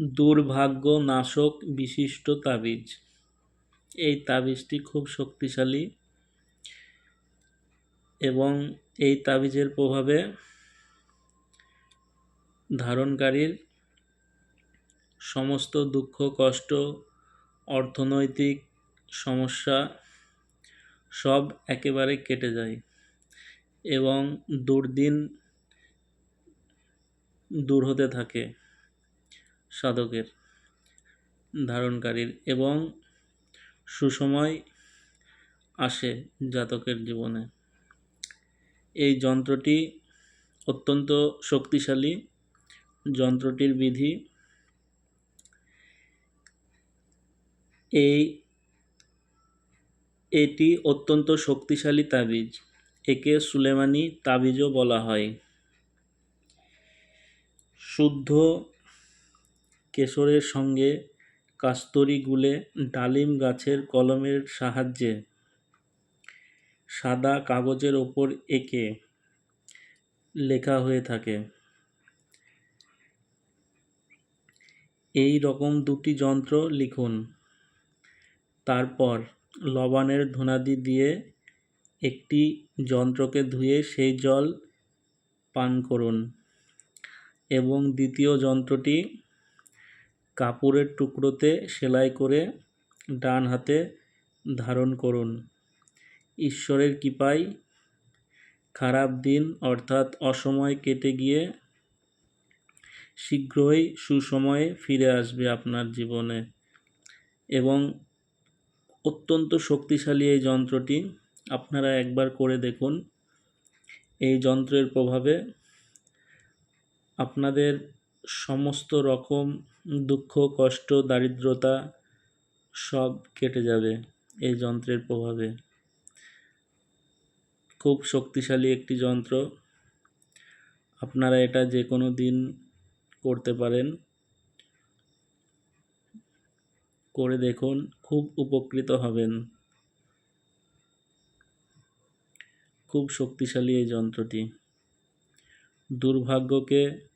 দুর্ভাগ্য নাশক বিশিষ্ট তাবিজ। এই তাবিজটি খুব শক্তিশালী এবং এই তাবিজের প্রভাবে ধারণকারীর সমস্ত দুঃখ, কষ্ট, অর্থনৈতিক সমস্যা সব একেবারে কেটে যায় এবং দুর্দিন দূর হতে থাকে। সাধকের ধারণকারীর এবং সুসময় আসে জাতকের জীবনে। এই যন্ত্রটি অত্যন্ত শক্তিশালী যন্ত্রটির বিধি এই এটি অত্যন্ত শক্তিশালী তাবিজ, একে সুলেমানি তাবিজও বলা হয়। শুদ্ধ কেশরের সঙ্গে কাস্তরি গুলে ডালিম গাছের কলমের সাহায্যে সাদা কাগজের ওপর এঁকে লেখা হয়ে থাকে। এই রকম দুটি যন্ত্র লিখুন। তারপর লবণের ধুনাদি দিয়ে একটি যন্ত্রকে ধুয়ে সেই জল পান করুন এবং দ্বিতীয় যন্ত্রটি কাপড়ের টুকরোতে সেলাই করে ডান হাতে ধারণ করুন। ঈশ্বরের কৃপায় খারাপ দিন অর্থাৎ অসময় কেটে গিয়ে শীঘ্রই সুসময়ে ফিরে আসবে আপনার জীবনে এবং অত্যন্ত শক্তিশালী এই যন্ত্রটি আপনারা একবার করে দেখুন। এই যন্ত্রের প্রভাবে আপনাদের সমস্ত রকম দুঃখ, কষ্ট, দারিদ্রতা সব কেটে যাবে এই যন্ত্রের প্রভাবে। খুব শক্তিশালী একটি যন্ত্র। আপনারা এটা যে কোনো দিন করতে পারেন। করে দেখুন, খুব উপকৃত হবেন। খুব শক্তিশালী এই যন্ত্রটি। দুর্ভাগ্যকে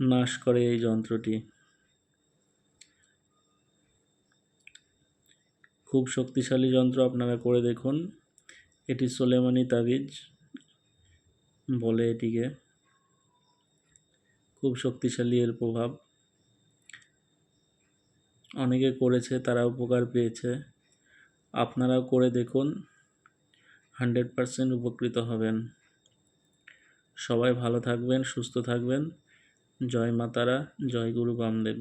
নাশ করে এই যন্ত্রটি। খুব শক্তিশালী যন্ত্র আপনারা করে দেখুন। এটি সোলেমানি তাবিজ বলে এটিকে। খুব শক্তিশালী এর প্রভাব। অনেকে করেছে, তারা উপকার পেয়েছে। আপনারাও করে দেখুন। হান্ড্রেড পারসেন্ট উপকৃত হবেন। সবাই ভালো থাকবেন, সুস্থ থাকবেন। জয় মাতারা জয় গুরু বামদেব